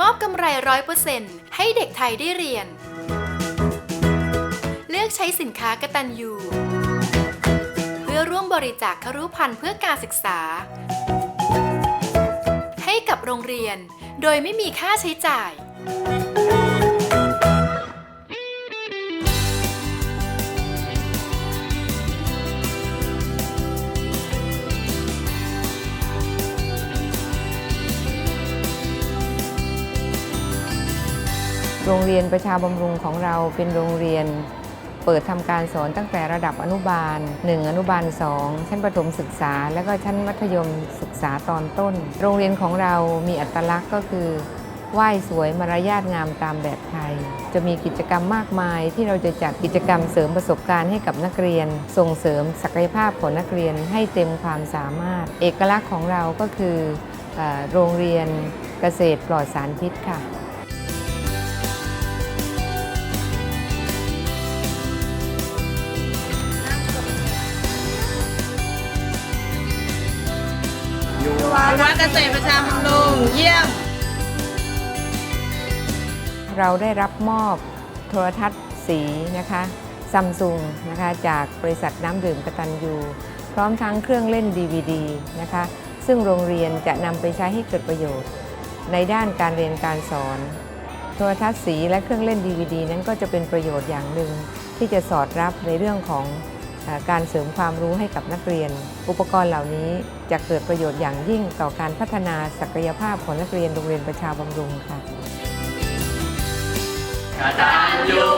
มอบกำไรร้อยเปอร์เซ็นต์ให้เด็กไทยได้เรียน เลือกใช้สินค้ากตันยูเพื่อร่วมบริจาคครุพันธ์เพื่อการศึกษา ให้กับโรงเรียน โดยไม่มีค่าใช้จ่าย โรงเรียนประชาบำรุงของเราเป็นโรงเรียน เปิดทำการสอนตั้งแต่ระดับอนุบาล 1 อนุบาล 2 ชั้นประถมศึกษา และก็ชั้นมัธยมศึกษาตอนต้น โรงเรียนของเรามีอัตลักษณ์ก็คือไหว้สวยมารยาทงามตามแบบไทย จะมีกิจกรรมมากมายที่เราจะจัดกิจกรรมเสริมประสบการณ์ให้กับนักเรียน ส่งเสริมศักยภาพของนักเรียนให้เต็มความสามารถ เอกลักษณ์ของเราก็คืออโรงเรียนเกษตรปลอดสารพิษค่ะ วัดเกษตรประชาบำรุงเยี่ยม เราได้รับมอบโทรทัศน์สีนะคะซัมซุงนะคะจากบริษัทน้ำดื่มกตันยูพร้อมทั้งเครื่องเล่น DVD นะคะซึ่งโรงเรียนจะนำไปใช้ให้เกิดประโยชน์ ในด้านการเรียนการสอน โทรทัศน์สีและเครื่องเล่น DVD นั้นก็จะเป็นประโยชน์อย่างหนึ่งที่จะสอดรับในเรื่องของ การเสริมความรู้ให้กับนักเรียน อุปกรณ์เหล่านี้จะเกิดประโยชน์อย่างยิ่งต่อการพัฒนาศักยภาพของนักเรียนโรงเรียนประชาบำรุงค่ะกตัญญู